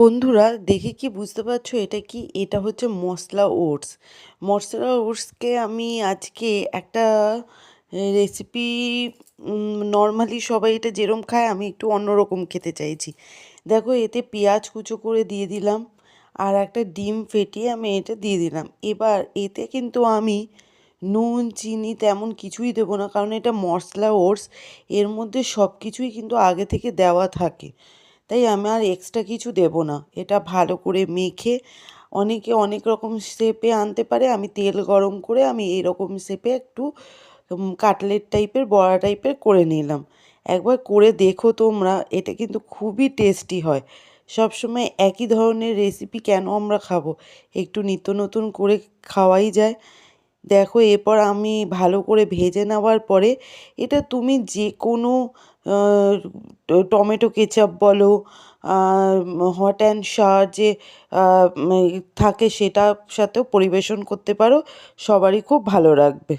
বন্ধুরা, দেখে কি বুঝতে পারছ? এটা কি? এটা হচ্ছে মশলা ওটস। মশলা ওটসকে আমি আজকে একটা রেসিপি নর্মালি সবাই এটা যেরম খায়, আমি একটু অন্যরকম খেতে চাইছি। দেখো, এতে পেঁয়াজ কুচো করে দিয়ে দিলাম আর একটা ডিম ফেটিয়ে আমি এটা দিয়ে দিলাম। এবার এতে কিন্তু আমি নুন, চিনি তেমন কিছুই দেবো না, কারণ এটা মশলা ওটস। এর মধ্যে সব কিছুই কিন্তু আগে থেকে দেওয়া থাকে। তাই আমি আর এক্সট্রা কিছু দেব না। এটা ভালো করে মেখে অনেকে অনেক রকম শেপে আনতে পারে, আমি তেল গরম করে আমি এরকম শেপে একটু কাটলেট টাইপের বড়া টাইপের করে নিলাম। একবার করে দেখো তোমরা, এটা কিন্তু খুবই টেস্টি হয়। সবসময় একই ধরনের রেসিপি কেন আমরা খাব? একটু নিত্য নতুন করে খাওয়াই যায়। দেখো, এরপর আমি ভালো করে ভেজে নেওয়ার পরে এটা তুমি যে কোনো টমেটো কেচাপ বলো হট অ্যান্ড শার যে থাকে সেটার সাথেও পরিবেশন করতে পারো, সবারই খুব ভালো লাগবে।